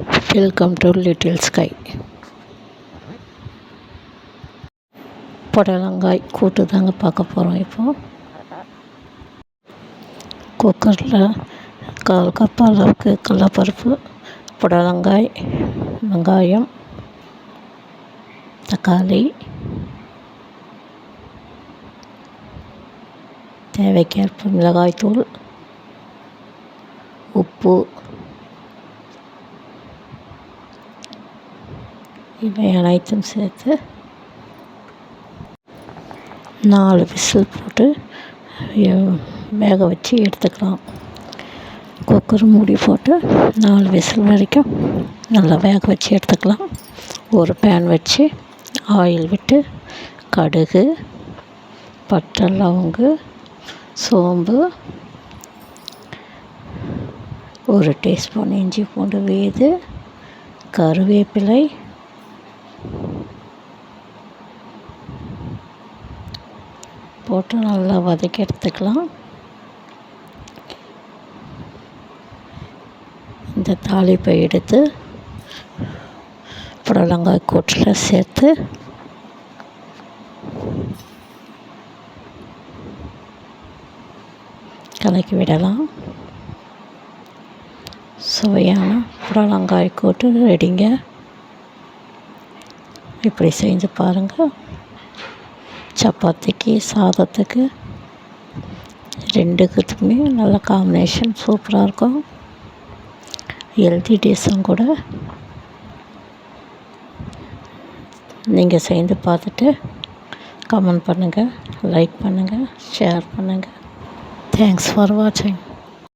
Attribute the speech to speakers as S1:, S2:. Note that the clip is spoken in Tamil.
S1: வெல்கம் டு லிட்டில் ஸ்கை புடலங்காய் கூட்டு தாங்க பார்க்க போகிறோம் இப்போது குக்கரில் கால் கப் அளவுக்கு கடலப்பருப்பு புடலங்காய் வெங்காயம் தக்காளி தேவைக்கேற்ப மிளகாய்த்தூள் உப்பு இவை அனைத்தும் சேர்த்து நாலு விசில் போட்டு வேக வச்சு எடுத்துக்கலாம். குக்கர் மூடி போட்டு நாலு விசில் வரைக்கும் நல்லா வேக வச்சு எடுத்துக்கலாம். ஒரு பேன் வச்சு ஆயில் விட்டு கடுகு பட்டை லவங்கு சோம்பு ஒரு டீஸ்பூன் இஞ்சி பூண்டு வீது கருவேப்பிலை போட்டு நல்லா வதக்கி எடுத்துக்கலாம். இந்த தாளிப்பை எடுத்து புடலங்காய் கூட்டில் சேர்த்து கலக்கி விடலாம். சுவையான புடலங்காய் கூட்டு ரெடிங்க. இப்படி செஞ்சு பாருங்கள் சப்பாத்திக்கு சாதத்துக்கு ரெண்டுக்குமே நல்ல காம்பினேஷன் சூப்பராக இருக்கும். ஹெல்தி டிஷ்ஷும் கூட. நீங்கள் சேர்ந்து பார்த்துட்டு கமெண்ட் பண்ணுங்கள் லைக் பண்ணுங்கள் ஷேர் பண்ணுங்கள் தேங்க்ஸ் ஃபார் வாட்சிங்